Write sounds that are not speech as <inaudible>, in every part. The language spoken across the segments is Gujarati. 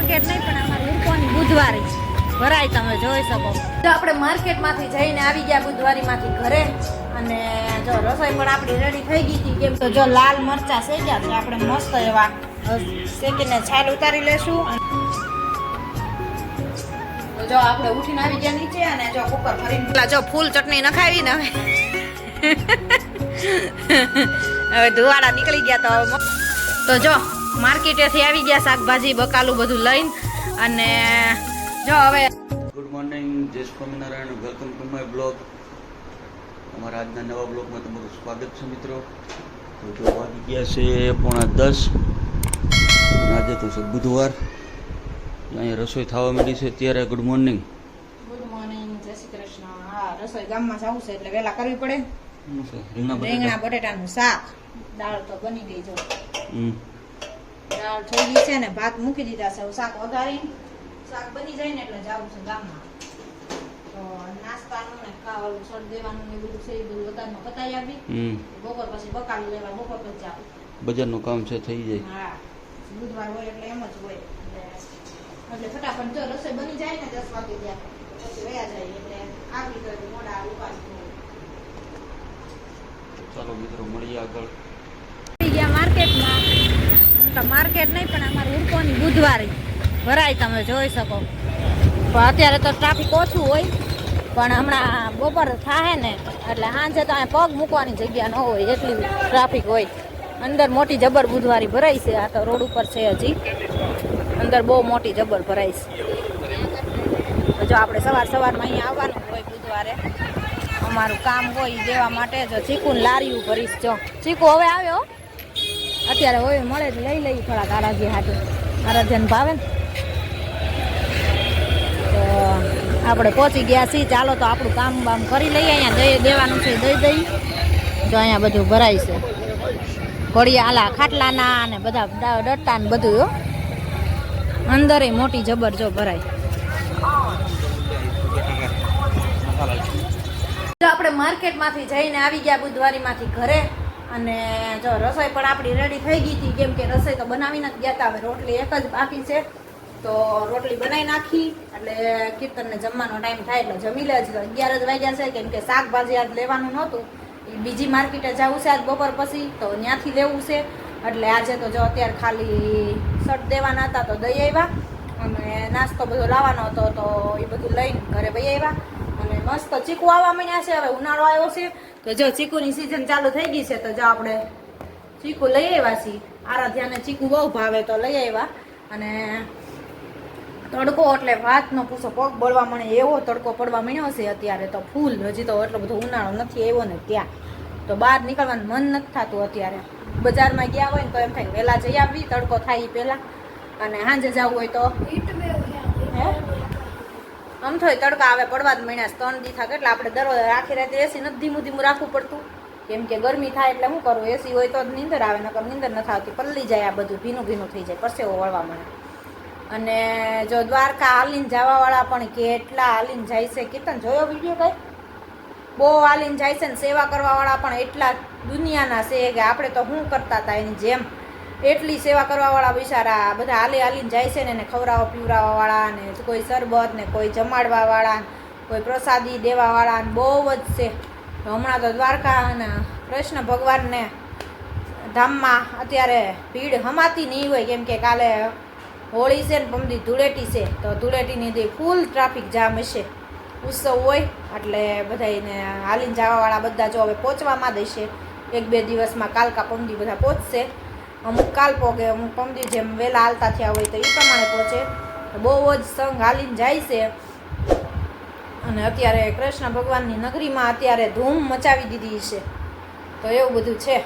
માર્કેટ નહીં, પણ અમારે ઉરકોની બુધવારી ભરાય તમે જોઈ શકો. તો આપણે માર્કેટમાંથી જઈને આવી ગયા બુધવારીમાંથી ઘરે, અને જો રસોઈ પણ આપણી રેડી થઈ ગઈ હતી કેમ તો જો લાલ મરચા શેક્યા તો આપણે મસ્ત એવા શેકીને છાલ ઉતારી લેશું. જો આપણે ઉઠીને આવી ગયા નીચે અને જો કુકર ભરીને જો ફૂલ ચટણી નખાવી ને હવે <laughs> હવે ધુવાડા નીકળી ગયા તો તો જો માર્કેટેથી આવી ગયા શાકભાજી બકાલું બધું લઈને. અને જો હવે ગુડ મોર્નિંગ જય Swaminarayan welcome to my blog અમારા આજના નવા બ્લોગમાં તમારું સ્વાગત છે મિત્રો. તો જો વાગી ગયા છે પોણા દસ. આજે તો છે બુધવાર. અહીંયા રસોઈ થવા માંડી છે. ત્યારે ગુડ મોર્નિંગ ગુડ મોર્નિંગ જય શ્રી કૃષ્ણ. હા રસોઈ ગામમાં જવું છે એટલે વહેલા કરવી પડે. રીંગણા રીંગણા બટાટા? બટેટાનું શાક. દાળ તો બની ગઈ જો. હમ. દાળ થઈ ગઈ છે ને ભાત મૂકી દીધા છે. શાક વઘારી શાક બની જાય ને એટલે જવું છે ગામમાં. તો નાસ્તાનું ને ખાવાનું સળ દેવાનું ને બધું છે એ બધું વધારમાં પતાવી આવી. બપોર પછી બકાલું લેવા બપોર પછી જાવ બજારનું કામ છે થઈ જાય. હા. બુધવાર હોય એટલે એમ જ હોય. એટલે ફટાફટ જો રસોઈ બની જાય ને દસ વાગે ત્યાં પછી વયા જાય. એટલે આગળ મોડા ઉપાસ ચાલો મિત્રો મળીએ આગળ ગયા માર્કેટમાં આમ તો માર્કેટ નહીં, પણ અમારે ઉડકોની બુધવારી ભરાય તમે જોઈ શકો. પણ અત્યારે તો ટ્રાફિક ઓછું હોય, પણ હમણાં બપોર થાય ને, એટલે સાંજે તો અહીંયા પગ મૂકવાની જગ્યા ન હોય એટલી ટ્રાફિક હોય. અંદર મોટી જબર બુધવારી ભરાય છે, આ તો રોડ ઉપર છે હજી. અંદર બહુ મોટી જબર ભરાય છે. જો આપણે સવાર સવારમાં અહીંયા આવવાનું હોય બુધવારે, અમારું કામ હોય દેવા માટે જો ચીકુ લારીયું ભરીશ જો. ચીકુ હવે આવ્યો? અત્યારે હોય, મળે તો લઈ લઈએ થોડાક આરાધ્ય હાટું. આરાધ્યાને ભાવે ને. તો આપણે પહોંચી ગયા છીએ. ચાલો તો આપણું કામ બામ કરી લઈએ. અહીંયા દઈ દેવાનું છે દઈ દઈ તો અહીંયા બધું ભરાય છે. ઘડિયા આલા ખાટલાના અને બધા ડટ્ટા ને બધું, હો. અંદરે મોટી જબર જો ભરાય. આપણે માર્કેટમાંથી જઈને આવી ગયા બુધવારીમાંથી ઘરે. અને જો રસોઈ પણ આપણી રેડી થઈ ગઈ હતી, કેમ કે રસોઈ તો બનાવીને જ ગયા હતા. હવે રોટલી એક જ બાકી છે. તો રોટલી બનાવી નાખી, એટલે કીર્તનને જમવાનો ટાઈમ થાય એટલે જમી લે. જ અગિયાર જ વાગ્યા છે, કેમ કે શાકભાજી આજ લેવાનું નહોતું. એ બીજી માર્કેટે જવું છે આજ બપોર પછી, તો ત્યાંથી લેવું છે. એટલે આજે તો જો અત્યારે ખાલી શર્ટ દેવાના હતા, તો દઈ આવ્યા. અને નાસ્તો બધો લાવવાનો હતો, તો એ બધું લઈને ઘરે ભાઈ આવ્યા. અને મસ્ત ચીકુ આવવા માંડ્યા છે. હવે ઉનાળો આવ્યો છે તો જો ચીકુની સિઝન ચાલુ થઈ ગઈ છે તો જો આપણે ચીકુ લઈ આવ્યા છીએ. આરાધ્યાને ચીકુ બહુ ભાવે તો લઈ આવ્યા. અને તડકો એટલે વાતનો પૂછો પગ બળવા મળે એવો તડકો પડવા માંડ્યો છે અત્યારે તો ફૂલ. હજી તો એટલો બધો ઉનાળો નથી આવ્યો ને ત્યાં તો બહાર નીકળવાનું મન નથી થતું અત્યારે. બજારમાં ગયા હોય ને તો એમ થાય, વહેલા જઈ આવી, તડકો થાય એ પહેલાં. અને સાંજે જવું હોય તો થોય તડકા આવે, પડવા જ મહિના ત્રણ દી થાય એટલે આપણે દરરોજ આખી રાતે એસી નથી, ધીમું ધીમું રાખવું પડતું. કેમ કે ગરમી થાય એટલે શું કરું? એસી હોય તો જ નીંદર આવે, નકર નીંદર નથી આવતી. પલ્લી જાય આ બધું, ભીનું ભીનું થઈ જાય, પરસેવો વળવા મળે. અને જો દ્વારકા હાલીને જવાવાળા પણ કેટલા હાલીને જાય છે. કીર્તન, જોયો વીડિયો કઈ? બહુ હાલીને જાય છે ને સેવા કરવાવાળા પણ એટલા દુનિયાના છે કે આપણે તો શું કરતા હતા એની જેમ. એટલી સેવા કરવાવાળા બિચારા બધા હાલી હાલીને જાય છે ને એને ખવડાવવા પીવડાવવાવાળા ને કોઈ શરબત ને કોઈ જમાડવાવાળા કોઈ પ્રસાદી દેવાવાળા ને બહુ જ છે. હમણાં તો દ્વારકા અને કૃષ્ણ ભગવાનને ધામમાં અત્યારે ભીડ હમાતી નહીં હોય, કેમ કે કાલે હોળી છે ને પમદી ધૂળેટી છે, તો ધૂળેટીની તે ફૂલ ટ્રાફિક જામ હશે, ઉત્સવ હોય, એટલે બધાને હાલીને જવાવાળા બધા જો હવે પહોંચવામાં દેશે, એક બે દિવસમાં કાલકા પમદી બધા પહોંચશે. અમુક કાલ પોગે, અમુક પમદી જેમ વહેલા હાલતા થયા હોય તો એ પ્રમાણે પહોંચે બહુ જ સંઘ હાલીને જાય છે. અને અત્યારે કૃષ્ણ ભગવાનની નગરીમાં અત્યારે ધૂમ મચાવી દીધી છે. તો એવું બધું છે.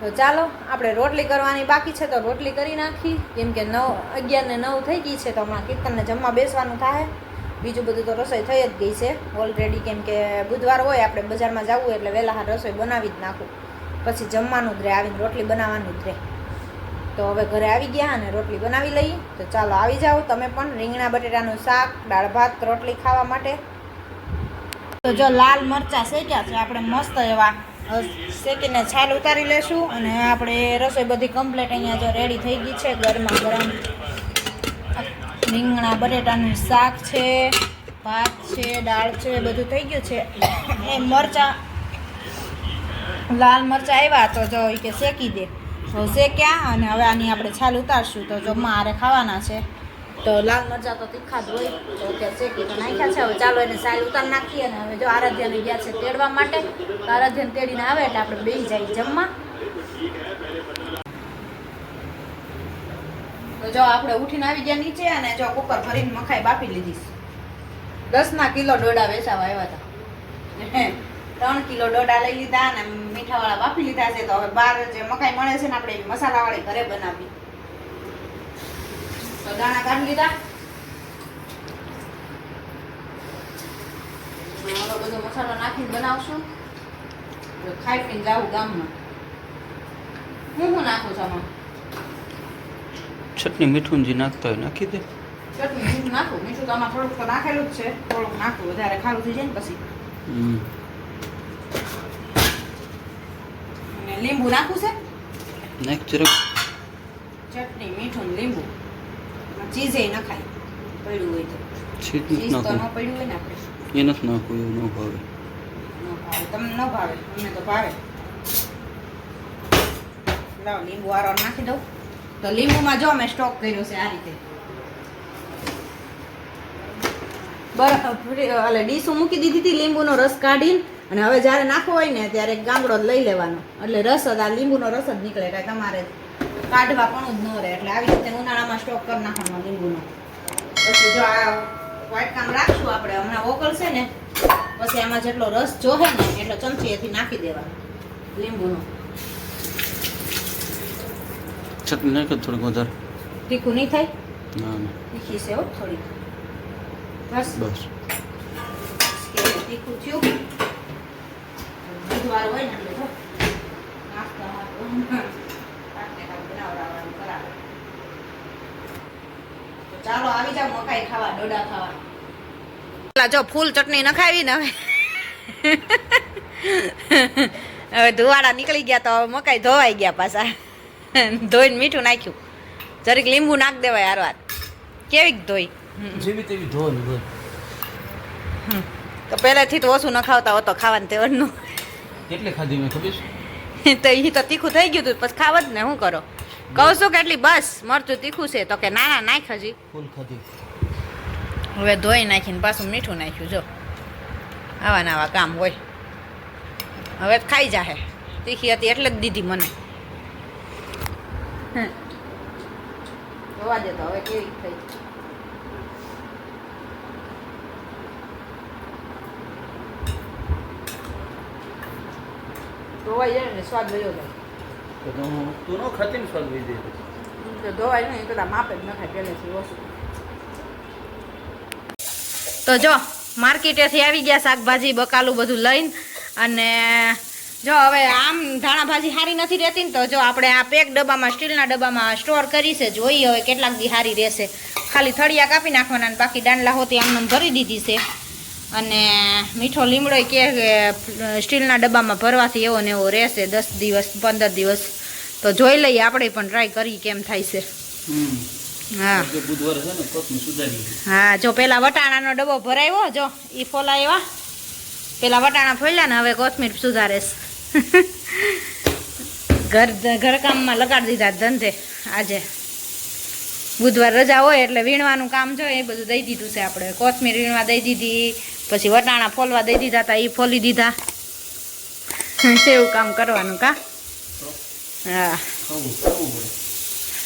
તો ચાલો, આપણે રોટલી કરવાની બાકી છે તો રોટલી કરી નાખી. કેમ કે નવ, અગિયાર ને નવ થઈ ગઈ છે તો હમણાં કીર્તનને જમવા બેસવાનું થાય. બીજું બધું તો રસોઈ થઈ જ ગઈ છે. ઓલરેડી કેમ કે બુધવાર હોય, આપણે બજારમાં જવું એટલે વહેલા રસોઈ બનાવી જ નાખું. પછી જમવાનું જ રહે, આવીને રોટલી બનાવવાનું જ તો હવે ઘરે આવી ગયા અને રોટલી બનાવી લઈએ. તો ચાલો આવી જાઓ. તમે પણ રીંગણા, બટેટાનું શાક, દાળ ભાત, રોટલી ખાવા માટે. તો જો લાલ મરચાં શેક્યા છે, આપણે મસ્ત એવા શેકીને છાલ ઉતારી લેશું અને આપણે રસોઈ બધી કમ્પ્લીટ અહીંયા જો રેડી થઈ ગઈ છે, ગરમા ગરમ. રીંગણા, બટેટાનું શાક છે, ભાત છે, દાળ છે, બધું થઈ ગયું છે. એ મરચા લાલ મરચા આવ્યા તો જો એ કે શેકી દે. તો શેક્યા અને હવે આની આપણે છાલ ઉતારશું. તો જો મારે ખાવાના છે. તો લાલ મરચા તો તીખા જ હોય. તો કે શેકી તો નાખ્યા છે. હવે ચાલો એને છાલ ઉતાર નાખીએ અને હવે જો આરાધ્યાને ગયા છે તેડવા માટે. તો આરાધ્યાને તેડીને આવે એટલે આપણે બેસી જાય જમવા. તો જો આપણે ઉઠીને આવી ગયા નીચે અને જો કુકર ભરીને મખાઈ બાફી લીધી. દસના કિલો ડોડા વેચાવા આવ્યા હતા. ત્રણ કિલો ડોડા લઈ લીધા અને મીઠાવાળા બાફી લીધા છે. તો હવે બહાર જે મકાઈ મળે છે ને આપણે એવી મસાલાવાળી ઘરે બનાવી. તો દાણા કાઢી લીધા. હવે બધો મસાલો નાખીને બનાવશું. ખાઈ પીને જાવું ગામમાં. હું શું નાખું છું આમાં? ચટણી મીઠું જે નાખતા હોય નાખી દે. ચટણી મીઠું નાખું. મીઠું તો આમાં થોડુંક તો નાખેલું જ છે. થોડુંક નાખું વધારે ખારું થઈ જાય ને પછી. હમ. અને લીંબુ નાખવું છે? નાખ જરાક. ચટણી મીઠું લીંબુ. ચીઝે નખાય. પડ્યું હોય તો. ચીઝ ન પડ્યું હોય ને આપણે. એ નથી નાખવું એવું ન ભાવે. ન ભાવે. તમને ન ભાવે? અમને તો ભાવે. લાવ લીંબુ આરો નાખી દઉં. તો લીંબુમાં જો મેં સ્ટોક કર્યો છે આ રીતે. બરફ એટલે ડીશું મૂકી દીધી હતી લીંબુનો રસ કાઢીને. અને હવે જ્યારે નાખવો હોય ને ત્યારે જ લઈ લેવાનો. એટલે રસ જ આ લીંબુનો રસ જ નીકળે કાંઈ તમારે કાઢવા પણ જ ન રહે. એટલે આવી રીતે ઉનાળામાં સ્ટોક કરી નાખવાનો લીંબુનો. પછી જો આ વાટકામ રાખશું આપણે હમણાં ઓકળશે ને પછી આમાં જેટલો રસ જોહે ને એટલો ચમચીએથી નાખી દેવાનો લીંબુનો. ચટણી નાખે થોડીક વધારે. તીખું નહીં થાય? ના ના. તીખી છે થોડીક. થોડી બસ. બસ. તીખું થયું. દૂધવાળું હોય ને એટલે જો નાખતા હાથું કાંકને કાંક બનાવડાવવાનું કરાવે. તો ચાલો આવી જાવ મકાઈ ખાવા ડોડા ખાવા. જો ફૂલ ચટણી નખાવી ને હવે. હવે ધુવાડા નીકળી ગયા તો હવે મકાઈ ધોવાઈ ગયા પાછા. ધોઈને મીઠું નાખ્યું. જરીક લીંબુ નાખ દેવાય હાર વાત. કેવીક ધોઈ? જેવી તેવી ધોવાની તો પહેલેથી તો ઓછું ન ખાવતા હોતો ખાવાનું તેવડનું. કેટલી ખાધી મેં ખબર છે? <laughs> તો એ તો તીખું થઈ ગયું હતું પછી ખાવ જ ને શું કરો? કહું છું કે એટલી બસ મરચું તીખું છે તો કે ના ના નાખ હજી. ફૂલ ખાધી. હવે ધોઈ નાખીને પાછું મીઠું નાખ્યું જો. આવા નાવા કામ હોય. હવે તો ખાઈ જાહે. તીખી હતી એટલે જ દીધી મને. જોવા દે તો હવે કેવી થઈ. ધોવાઈ જાય ને સ્વાદ વયો જાય. તો હું તું ખાતી ને સ્વાદ વહી જાય તો ધોવાય નહીં કદાચ માપે જ ન ખાય પહેલેથી ઓછું. તો જો માર્કેટેથી આવી ગયા શાકભાજી બકાલું બધું લઈને અને જો હવે આમ ધાણા ભાજી સારી નથી રહેતી ને તો જો આપણે આ પેક ડબ્બામાં સ્ટીલના ડબ્બામાં સ્ટોર કરી છે જોઈએ હવે કેટલાક દી સારી રહેશે. ખાલી થળિયા કાપી નાખવાના બાકી દાંડલા હોતી આમને ભરી દીધી છે. અને મીઠો લીમડો કે કે સ્ટીલના ડબ્બામાં ભરવાથી એવો ને એવો રહેશે દસ દિવસ પંદર દિવસ. તો જોઈ લઈએ આપણે પણ ટ્રાય કરી કેમ થાય છે. હા. હા જો પેલા વટાણાનો ડબ્બો ભરાયો જો ઈ ફોલાવ્યા પેલા વટાણા ફોલ્યા ને હવે કોથમીર સુધારે <laughs> ઘર ઘરકામમાં લગાડી દીધા ધંધે. આજે બુધવાર રજા હોય એટલે વીણવાનું કામ જો એ બધું દઈ દીધું છે આપણે. કોથમીર વીણવા દઈ દીધી પછી વટાણા ફોલવા દઈ દીધા હતા એ ફોલી દીધા. એવું કામ કરવાનું કા? હા.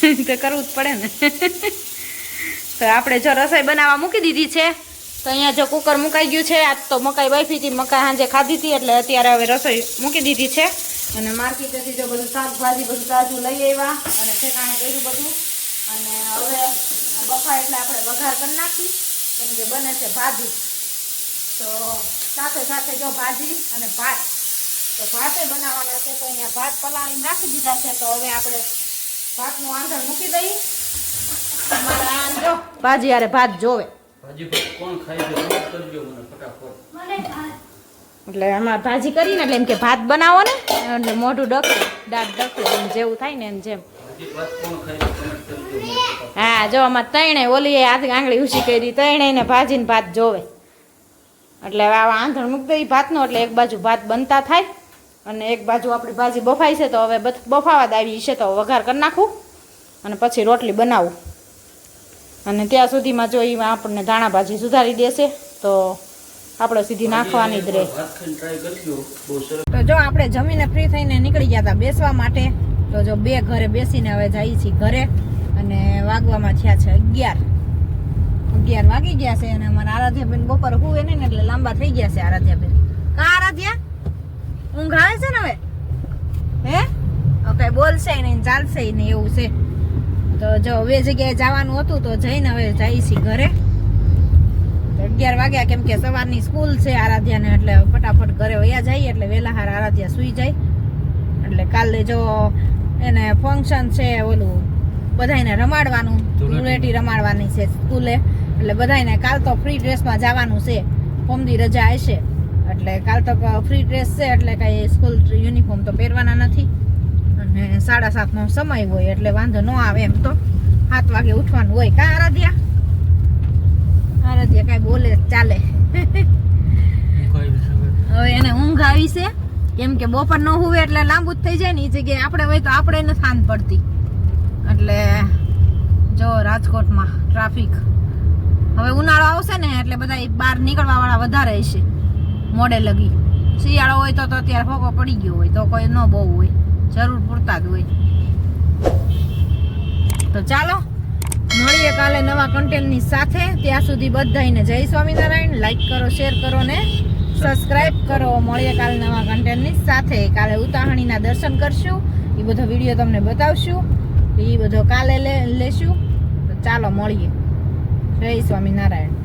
<laughs> તો કરવું જ પડે ને. <laughs> તો આપણે જો રસોઈ બનાવવા મૂકી દીધી છે, તો અહીંયા જો કુકર મુકાઈ ગયું છે, આજ તો મકાઈ બાફી હતી, મકાઈ સાંજે ખાધી હતી, એટલે અત્યારે હવે રસોઈ મૂકી દીધી છે. અને માર્કેટેથી જો બધું શાકભાજી, બધું તાજું લઈ આવ્યા, અને ઠેકાણે કર્યું બધું. અને હવે બફા એટલે આપણે વઘાર કરી નાખી, કેમ કે બને છે ભાજી. તો સાથે સાથે જો ભાજી અને ભાત. તો ભાતે બનાવવાના છે તો અહીંયા ભાત પલાળી નાખી દીધા છે. તો હવે આપણે ભાતનું આંધણ મૂકી દઈએ. અમારા જો ભાજી અરે ભાત જોવે. એટલે આમાં ભાજી કરીને એટલે એમ કે ભાત બનાવો ને. એટલે મોઢું ડખે દાંત ડખે એમ જેવું થાય ને એમ જેમ. હા જો આમાં તૈણે ઓલી હાથ આંગળી ઊંચી કરી તૈણે ને ભાજીને ભાત જોવે. એટલે હવે આ આંધણ મૂકી દઈએ ભાતનો એટલે એક બાજુ ભાત બનતા થાય અને એક બાજુ આપણી ભાજી બફાઈ છે તો હવે બફ- બફાવા જ આવી છે તો વઘાર કરી નાખું અને પછી રોટલી બનાવું. અને ત્યાં સુધીમાં જો એમાં આપણને ધાણા ભાજી સુધારી દેશે તો આપણે સીધી નાખવાની જ રહે. તો જો આપણે જમીને ફ્રી થઈને નીકળી ગયા હતા બેસવા માટે તો જો બે ઘરે બેસીને હવે જઈએ છીએ ઘરે અને વાગવામાં થયા છે અગિયાર. અગિયાર વાગી ગયા છે અને અમારા આરાધ્યાબેન બપોર હુવે ને એટલે લાંબા થઈ ગયા છે આરાધ્યાબેન. કા આરાધ્યા? ઊંઘ આવે છે ને હવે? હે? ઓકે બોલશે નહીં ચાલશે નહીં એવું છે. તો જો હવે જગ્યાએ જવાનું હતું તો જઈને હવે જઈ છીએ ઘરે. અગિયાર વાગ્યા કેમ કે સવારની સ્કૂલ છે આરાધ્યાને એટલે ફટાફટ ઘરે વયા જઈએ એટલે વહેલા હાર આરાધ્યા સુઈ જાય. એટલે કાલે જો એને ફંક્શન છે ઓલું બધાયને રમાડવાનું. ધૂળેટી રમાડવાની છે સ્કૂલે. એટલે બધાને કાલ તો ફ્રી ડ્રેસમાં જવાનું છે. ફોમદી રજા હશે. એટલે કાલ તો ફ્રી ડ્રેસ છે, એટલે કાંઈ સ્કૂલ યુનિફોર્મ તો પહેરવાના નથી. અને સાડા સાતનો સમય હોય, એટલે વાંધો ન આવે એમ તો. સાત વાગે ઉઠવાનું હોય. કાં આરાધ્યા? આરાધ્યા કાંઈ બોલે, ચાલે. હવે એને ઊંઘ આવી છે. કેમ કે બપોર ન હોવે એટલે લાંબુ જ થઈ જાય ને એ જગ્યાએ. આપણે હોય તો આપણે નથી થાન પડતી. એટલે જો રાજકોટમાં ટ્રાફિક હવે ઉનાળો આવશે ને એટલે બધા બહાર નીકળવા વાળા વધારે હશે મોડે લગી. શિયાળો હોય તો અત્યારે ફોકો પડી ગયો હોય, તો કોઈ ન બહુ હોય, જરૂર પૂરતા જ હોય. તો ચાલો, મળીએ કાલે નવા કન્ટેન્ટની સાથે. ત્યાં સુધી બધાને જય સ્વામિનારાયણ. લાઈક કરો શેર કરો ને સબસ્ક્રાઈબ કરો. મળીએ કાલે નવા કન્ટેન્ટની સાથે. કાલે ઉતાહણીના દર્શન કરશું. એ બધો વીડિયો તમને બતાવશું. એ બધો કાલે લેશું. તો ચાલો, મળીએ. જય સ્વામિનારાયણ